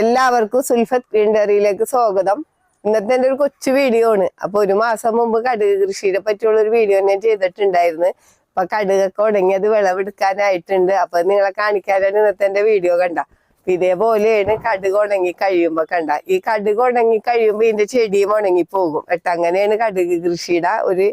എല്ലാവർക്കും സുൽഫത്ത് ഗ്രീൻഡറിയിലേക്ക് സ്വാഗതം. ഇന്നത്തെ എന്റെ ഒരു കൊച്ചു വീഡിയോ ആണ്. അപ്പൊ ഒരു മാസം മുമ്പ് കടുക് കൃഷിയെ പറ്റിയുള്ള ഒരു വീഡിയോ ഞാൻ ചെയ്തിട്ടുണ്ടായിരുന്നു. അപ്പൊ കടുകൊക്കെ ഉടങ്ങി അത് വിളവെടുക്കാനായിട്ടുണ്ട്. അപ്പൊ നിങ്ങളെ കാണിക്കാനാണ് ഇന്നത്തെ എന്റെ വീഡിയോ കണ്ട. ഇതേപോലെയാണ് കടുക് ഉണങ്ങി കഴിയുമ്പോ കണ്ട. ഈ കടുക് ഉണങ്ങി കഴിയുമ്പോ ഇതിന്റെ ചെടിയും ഉണങ്ങി പോകും. എന്നിട്ട് അങ്ങനെയാണ് കടുക് കൃഷിയുടെ ഒരു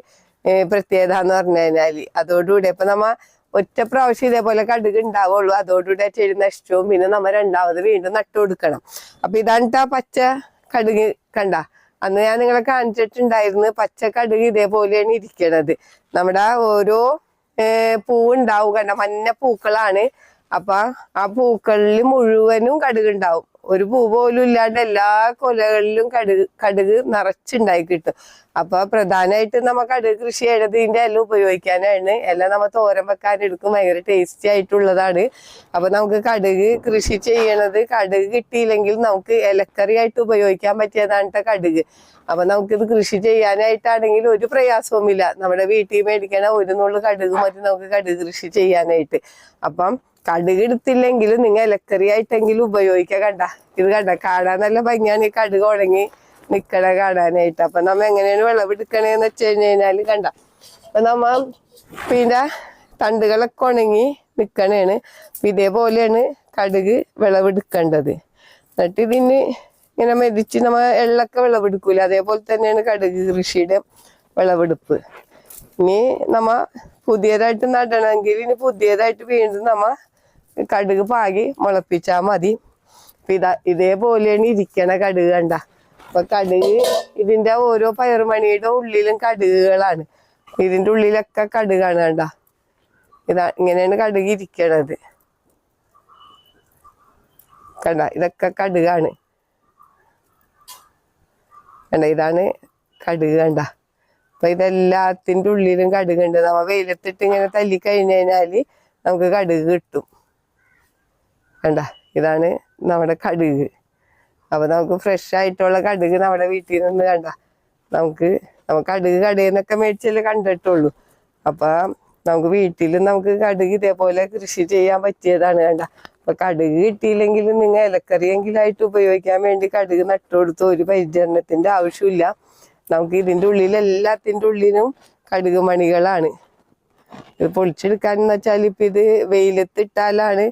പ്രത്യേകത എന്ന് പറഞ്ഞു കഴിഞ്ഞാൽ. അതോടുകൂടി അപ്പൊ നമ്മ ഒറ്റ പ്രാവശ്യം ഇതേപോലെ കടുക് ഉണ്ടാവുള്ളൂ. അതോടുകൂടി ചെടി നശിച്ചും പിന്നെ നമ്മൾ രണ്ടാമത് വീണ്ടും നട്ടു കൊടുക്കണം. അപ്പൊ ഇതാണ് പച്ച കടുക്. കണ്ട? അന്ന് ഞാൻ നിങ്ങളെ കാണിച്ചിട്ടുണ്ടായിരുന്നു പച്ച കടുക് ഇതേപോലെയാണ് ഇരിക്കണത്. നമ്മുടെ ഓരോ പൂവുണ്ടാവും കണ്ട? മഞ്ഞ പൂക്കളാണ്. അപ്പൊ ആ പൂക്കളിൽ മുഴുവനും കടുക് ഉണ്ടാവും ഒരു പൂ പോലും ഇല്ലാണ്ട് എല്ലാ കൊലകളിലും കടുക് കടുക് നിറച്ചുണ്ടായി കിട്ടും. അപ്പൊ പ്രധാനമായിട്ട് നമ്മ കടുക് കൃഷി ചെയ്യണതിന്റെ എല്ലാം ഉപയോഗിക്കാനാണ്. എല്ലാം നമ്മ തോരൻ വെക്കാൻ എടുക്കും ഭയങ്കര ടേസ്റ്റി ആയിട്ടുള്ളതാണ്. അപ്പൊ നമുക്ക് കടുക് കൃഷി ചെയ്യണത് കടുക് കിട്ടിയില്ലെങ്കിൽ നമുക്ക് ഇലക്കറി ആയിട്ട് ഉപയോഗിക്കാൻ പറ്റിയതാണ് കടുക്. അപ്പൊ നമുക്കിത് കൃഷി ചെയ്യാനായിട്ടാണെങ്കിൽ ഒരു പ്രയാസവുമില്ല. നമ്മുടെ വീട്ടിൽ മേടിക്കണ ഒരു നുള്ളു കടുക് മതി നമുക്ക് കടുക് കൃഷി ചെയ്യാനായിട്ട്. അപ്പം കടുക് എടുത്തില്ലെങ്കിലും നിങ്ങൾ ഇലക്കറി ആയിട്ടെങ്കിലും ഉപയോഗിക്കുക കണ്ട. ഇത് കണ്ട കാണാൻ നല്ല ഭംഗിയാണ് ഈ കടുക് ഉണങ്ങി നിക്കണ കാണാനായിട്ട്. അപ്പൊ നമ്മ എങ്ങനെയാണ് വിളവെടുക്കണേന്ന് വെച്ച് കഴിഞ്ഞ് കഴിഞ്ഞാൽ കണ്ട. അപ്പൊ നമ്മ പിന്നെ തണ്ടുകളൊക്കെ ഉണങ്ങി നിക്കണേണ്. ഇതേപോലെയാണ് കടുക് വിളവെടുക്കേണ്ടത്. എന്നിട്ട് ഇതിന് ഇങ്ങനെ മെതിച്ച് നമ്മ എള്ളൊക്കെ വിളവെടുക്കൂല? അതേപോലെ തന്നെയാണ് കടുക് കൃഷിയുടെ വിളവെടുപ്പ്. ഇനി നമ്മ പുതിയതായിട്ട് നടണമെങ്കിൽ ഇനി പുതിയതായിട്ട് വീണ്ടും നമ്മ കടുക് പാകി മുളപ്പിച്ചാൽ മതി. ഇപ്പൊ ഇതാ ഇതേപോലെയാണ് ഇരിക്കണ കടുക് കണ്ട. അപ്പൊ കടുക് ഇതിന്റെ ഓരോ പയറുമണിയുടെ ഉള്ളിലും കടുകുകളാണ്. ഇതിന്റെ ഉള്ളിലൊക്കെ കടുകാണ് കണ്ട. ഇതാ ഇങ്ങനെയാണ് കടുക് ഇരിക്കണത്. കണ്ട ഇതൊക്കെ കടുകാണ്. കണ്ട ഇതാണ് കടുക് കണ്ട. അപ്പൊ ഇതെല്ലാത്തിന്റെ ഉള്ളിലും കടുകുണ്ട്. നമ്മ വെയിലത്തിട്ട് ഇങ്ങനെ തല്ലി കഴിഞ്ഞു നമുക്ക് കടുക് കിട്ടും. കണ്ട ഇതാണ് നമ്മുടെ കടുക്. അപ്പൊ നമുക്ക് ഫ്രഷ് ആയിട്ടുള്ള കടുക് നമ്മുടെ വീട്ടിൽ നിന്ന് കണ്ട. നമുക്ക് നമുക്ക് കടുക് കടയിൽ നിന്നൊക്കെ മേടിച്ചല്ലേ കണ്ടിട്ടുള്ളൂ. അപ്പൊ നമുക്ക് വീട്ടിൽ നമുക്ക് കടുക് ഇതേപോലെ കൃഷി ചെയ്യാൻ പറ്റിയതാണ് കണ്ട. അപ്പൊ കടുക് കിട്ടിയില്ലെങ്കിലും നിങ്ങൾ ഇലക്കറിയെങ്കിലായിട്ട് ഉപയോഗിക്കാൻ വേണ്ടി കടുക് നട്ടുകൊടുത്ത് ഒരു പരിചരണത്തിന്റെ ആവശ്യമില്ല. നമുക്ക് ഇതിന്റെ ഉള്ളിൽ എല്ലാത്തിന്റെ ഉള്ളിലും കടുക് മണികളാണ്. ഇത് പൊളിച്ചെടുക്കാൻ എന്ന് വെച്ചാൽ ഇപ്പം ഇത് വെയിലത്തിട്ടാലാണ്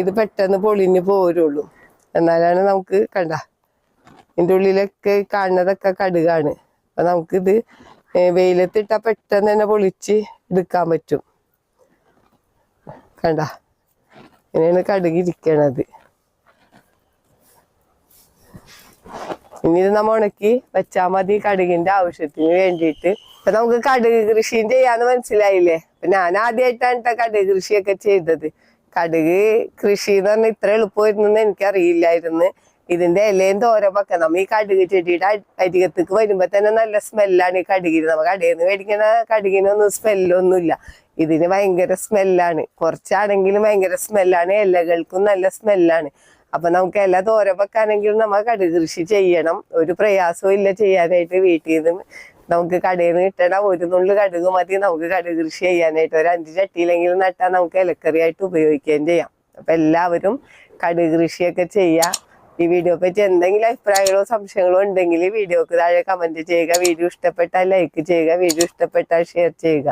ഇത് പെട്ടെന്ന് പൊളിഞ്ഞു പോരുള്ളൂ. എന്നാലാണ് നമുക്ക് കണ്ട ഇതിന്റെ ഉള്ളിലൊക്കെ കാണുന്നതൊക്കെ കടുകാണ്. അപ്പൊ നമുക്കിത് വെയിലത്തിട്ടാ പെട്ടെന്ന് തന്നെ പൊളിച്ച് എടുക്കാൻ പറ്റും. കണ്ട ഇങ്ങനെയാണ് കടുക് ഇരിക്കണത്. ഇനി ഇത് നമ്മ ഉണക്കി വെച്ചാ മതി കടുകിന്റെ ആവശ്യത്തിന് വേണ്ടിയിട്ട്. അപ്പൊ നമുക്ക് കടുക് കൃഷിയും ചെയ്യാന്ന് മനസ്സിലായില്ലേ? അപ്പൊ ഞാൻ ആദ്യമായിട്ടാണ് കേട്ടോ കടുക് കൃഷിയൊക്കെ ചെയ്തത്. കടുക് കൃഷി എന്ന് പറഞ്ഞാൽ ഇത്ര എളുപ്പമായിരുന്നെന്ന് എനിക്കറിയില്ലായിരുന്നു. ഇതിന്റെ ഇലയും തോരമൊക്കെ നമ്മ ഈ കടുക് ചെടിയുടെ അരികത്തേക്ക് വരുമ്പോ തന്നെ നല്ല സ്മെല്ലാണ് ഈ കടുകിന്. നമ്മ കടയിൽ മേടിക്കുന്ന കടുകിനൊന്നും സ്മെല്ലൊന്നുമില്ല ഇതിന് ഭയങ്കര സ്മെല്ലാണ് കുറച്ചാണെങ്കിലും ഭയങ്കര സ്മെല്ലാണ് ഇലകൾക്കും നല്ല സ്മെല്ലാണ് അപ്പൊ നമുക്ക് ഇല തോര വെക്കാനെങ്കിലും നമ്മ കടുക് കൃഷി ചെയ്യണം. ഒരു പ്രയാസവും ഇല്ല ചെയ്യാനായിട്ട് വീട്ടിൽ നിന്ന് നമുക്ക് കടയിൽ നിന്ന് കിട്ടണ ഒരു നുള്ളു കടുക് മതി. നമുക്ക് കടുക് കൃഷി ചെയ്യാനായിട്ട് ഒരു അഞ്ച് ചട്ടിയിലെങ്കിലും നട്ടാൽ നമുക്ക് ഇലക്കറിയായിട്ട് ഉപയോഗിക്കുകയും ചെയ്യാം. അപ്പൊ എല്ലാവരും കടുക് കൃഷിയൊക്കെ ചെയ്യാം. ഈ വീഡിയോ പറ്റി എന്തെങ്കിലും അഭിപ്രായങ്ങളോ സംശയങ്ങളോ ഉണ്ടെങ്കിൽ വീഡിയോക്ക് താഴെ കമന്റ് ചെയ്യുക. വീഡിയോ ഇഷ്ടപ്പെട്ടാൽ ലൈക്ക് ചെയ്യുക. വീഡിയോ ഇഷ്ടപ്പെട്ടാൽ ഷെയർ ചെയ്യുക.